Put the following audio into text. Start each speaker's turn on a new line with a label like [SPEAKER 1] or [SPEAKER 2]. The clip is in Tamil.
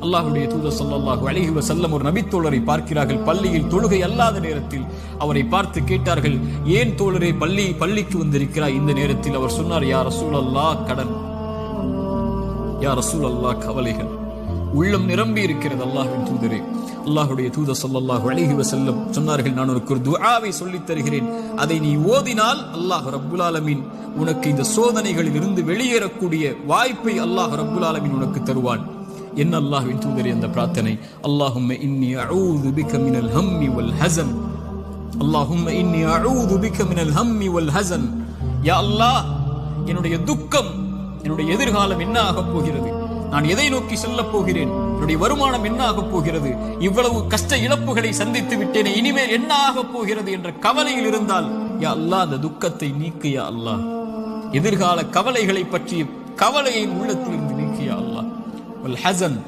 [SPEAKER 1] அல்லாஹுடைய தூதர் சொல்லல்லாஹு அலைஹி வசல்லம் ஒரு நபித்தோழரை பார்க்கிறார்கள். பள்ளியில் தொழுகை அல்லாத நேரத்தில் அவரை பார்த்து கேட்டார்கள் ஏன் தோழரே பள்ளி பள்ளிக்கு வந்திருக்கிறாய்? இந்த நேரத்தில் அவர் சொன்னார் யா ரசூலல்லாஹ் கடன். யா ரசூலல்லாஹ் கவலைகள். உள்ளம் நிரம்பி இருக்கிறது அல்லாஹின் தூதரே. அல்லாஹுடைய தூத சொல்லல்லாஹு அழகி வசல்லம் சொன்னார்கள் நான் உனக்கு ஒரு துஆவை சொல்லித் தருகிறேன். அதை நீ ஓதினால் அல்லாஹ் ரப்புல் ஆலமின் உனக்கு இந்த சோதனைகளில் இருந்து வெளியேறக்கூடிய வாய்ப்பை அல்லாஹ் ரப்புல் ஆலமின் உனக்கு தருவான். என்ன அல்லாஹ்வின் தூதரே அந்த பிரார்த்தனை? அல்லாஹும்ம இன்னி அஊது பிக மினல் ஹம்மி வல் ஹசன் அல்லாஹும்ம இன்னி அஊது பிக மினல் ஹம்மி வல் ஹஸன் யா அல்லாஹ் என்னுடைய துக்கம் என்னுடைய எதிர்காலம் என்ன ஆகப் போகிறது? நான் எதை நோக்கி செல்லப் போகிறேன்? என்னுடைய வருமானம் என்ன ஆகப் போகிறது? இவ்வளவு கஷ்ட இழப்புகளை சந்தித்து விட்டேனே இனிமேல் என்ன ஆகப் போகிறது என்ற கவலையில் இருந்தால் யா அல்லாஹ் அந்த துக்கத்தை நீக்கு யா அல்லாஹ். எதிர்கால கவலைகளை பற்றிய கவலையை உள்ளத்திலிருந்து நீக்கியா الحزن.